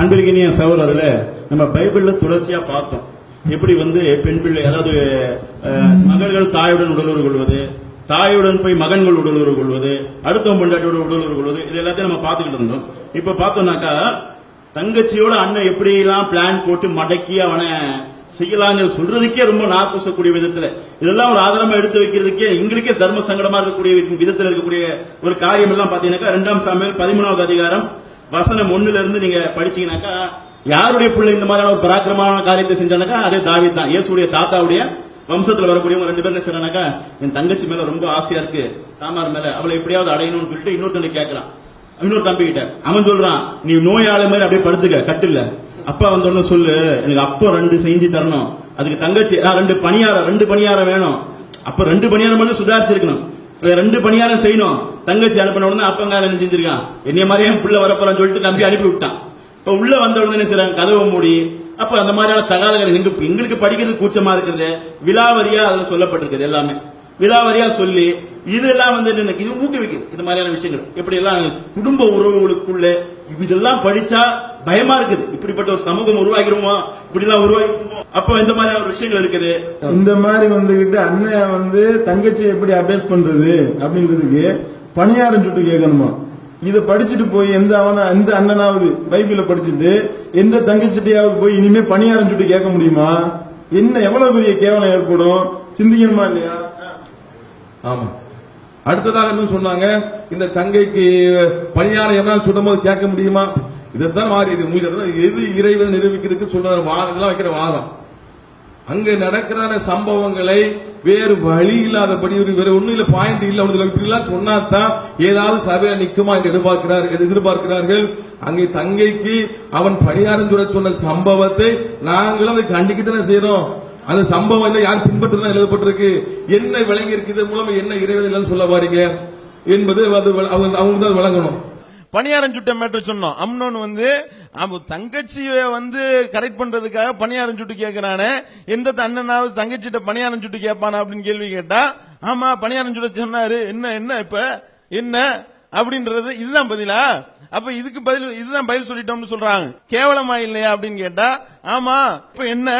அன்பிற்கினிய சகோதரர்களே நம்ம பைபிள்ல தொடர்ச்சியா பார்த்தோம். எப்படி வந்து பெண் பிள்ளை அதாவது மகள்கள் தாயுடன் உடலுறவு கொள்வது தாயுடன் போய் மகன்கள் உடலுறவு கொள்வது அடுத்த பொண்டாட்டியோட உடலுறவு கொள்வது இது எல்லாத்தையும் நம்ம பார்த்துக்கிட்டு இருந்தோம். இப்ப பார்த்தோம்னாக்கா தங்கச்சியோட அண்ணன் எப்படி எல்லாம் பிளான் போட்டு மடக்கி அவனை செய்யலாம்னு சொல்றதுக்கே ரொம்ப நாக்கூசக்கூடிய விதத்துல. இதெல்லாம் ஒரு ஆதாரமா எடுத்து வைக்கிறதுக்கே எங்களுக்கே தர்ம சங்கடமா இருக்கக்கூடிய விதத்துல இருக்கக்கூடிய ஒரு காரியம் எல்லாம் பாத்தீங்கன்னாக்கா இரண்டாம் சாமியல் பதிமூணாவது அதிகாரம் வசனம் ஒண்ணுல இருந்து நீங்க படிச்சீங்கன்னாக்கா யாருடைய பிள்ளை இந்த மாதிரியான ஒரு பராக்கிரமான காரியத்தை செஞ்சானாக்கா அதே தாவி தான். இயேசுடைய தாத்தாவுடைய வம்சத்துல வரக்கூடியவங்க ரெண்டு பேரும் செய்றானாக்கா என் தங்கச்சி மேல ரொம்ப ஆசையா இருக்கு. தாமார் மேல அவளை எப்படியாவது அடையணும்னு சொல்லிட்டு இன்னொருத்தனை கேட்கறான் இன்னொரு தம்பி கிட்ட அவன் சொல்றான் நீ நோயாளி மாதிரி அப்படியே படுத்துக்க கட்டில்ல. அப்பா வந்தோடனே சொல்லு எனக்கு அப்போ ரெண்டு செஞ்சு தரணும். அதுக்கு தங்கச்சி ஆ, ரெண்டு பணியாரம் ரெண்டு பணியாரம் வேணும். அப்ப ரெண்டு பணியாரம் மட்டும் சுதாரிச்சிருக்கணும். ரெண்டு பணியாரம் செய்யணும். தங்கச்சி அனுப்பின உடனே அப்பங்க என்ன செஞ்சிருக்கான்? என்னைய மாதிரியே புள்ள வரப்போறான்னு சொல்லிட்டு நம்பி அனுப்பி விட்டான். இப்ப உள்ள வந்த உடனே என்ன செய்றாங்க கதவை மூடி அப்ப அந்த மாதிரியான தகாதகள் எங்களுக்கு படிக்கிறது கூச்சமா இருக்கிறது. விலாவரியா அதுல சொல்லப்பட்டிருக்கிறது எல்லாமே. விலாவரியா சொல்லி இதெல்லாம் வந்து இது ஊக்குவிக்குது இந்த மாதிரியான விஷயங்கள். எப்படி எல்லாம் குடும்ப உறவுகளுக்குள்ள இதெல்லாம் படிச்சா பயமா இருக்குது. இப்படிப்பட்ட ஒரு சமூகம் உருவாகிருமா இப்படி எல்லாம் உருவாகிருமோ அப்ப இந்த மாதிரியான ஒரு விஷயங்கள் இருக்குது. இந்த மாதிரி வந்துகிட்டு அண்ணன் வந்து தங்கச்சி எப்படி அபேஸ் பண்றது அப்படின்றதுக்கு பணியாரம் சுட்டு கேட்கணுமா? இத படிச்சுட்டு போய் எந்த அவன எந்த அண்ணனாவது பைபிள படிச்சுட்டு எந்த தங்கச்சிட்டையாவது போய் இனிமே பணியாரம் சுட்டு கேட்க முடியுமா? என்ன எவ்வளவு பெரிய கேவலம் ஏற்படும்? சிந்திக்கணுமா இல்லையா? ஆமா. அடுத்ததாக என்ன சொன்னாங்க இந்த தங்கைக்கு பணியாரம் என்ன சொல்லும்போது கேட்க முடியுமா? இதைத்தான் மாறி இது உங்களுக்கு எது இறைவன் நிரூபிக்கிறதுக்கு சொல்ற வாதம் வைக்கிற வாதம் அங்க நடக்கிற சம்பவங்களை வேறு வழி இல்லாதபடி வேற ஒண்ணும் இல்ல பாயிண்ட் இல்ல அவனுக்கு. இப்படிலாம் சொன்னாதான் ஏதாவது சபையில நிக்குமா என்று எதிர்பார்க்கிறார் எதிர்பார்க்கிறார்கள். அங்கே தங்கைக்கு அவன் பணியாரம் சொல்ல சொன்ன சம்பவத்தை நாங்களும் அதை கண்டிக்க தானே செய்யறோம். அந்த சம்பவம் வந்து யார் பின்பற்றதான் எழுதப்பட்டிருக்கு. என்ன விளங்கி இருக்குது? மூலம் என்ன இறைவன் இல்லைன்னு சொல்ல வாரீங்க. என்பது அது அவங்க அவங்க தான் விளங்கணும். பணியாரம் சுட்ட மேட்டர் சொன்னோம். அம்னோன் வந்து அவன் தங்கச்சியை வந்து கரெக்ட் பண்றதுக்காக பணியாரம் சுட்டு கேட்கிறானே எந்த அண்ணனாவது தங்கச்சிட்ட பணியாரம் சுட்டு கேட்பானா அப்படின்னு கேள்வி கேட்டா ஆமா பணியாரம் சுட சொன்னாரு. என்ன என்ன இப்ப? என்ன? அப்படின்றது இதுதான் பதிலா? அப்ப இதுக்கு பதில் இதுதான் பதில் சொல்லிட்டோம்னு சொல்றாங்க. கேவலமா இல்லையா அப்படின்னு கேட்டா ஆமா இப்ப என்ன?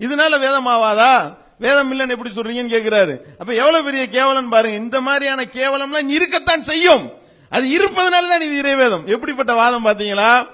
இதனால வேதம் ஆவாதா? வேதம் இல்லைன்னு எப்படி சொல்றீங்கன்னு கேட்கிறாரு அப்ப எவ்வளவு பெரிய கேவலம் பாருங்க. இந்த மாதிரியான கேவலம்லாம் இருக்கத்தான் செய்யும். அது இருப்பதனால தான் இது இறைவேதம். எப்படிப்பட்ட வாதம் பாத்தீங்களா?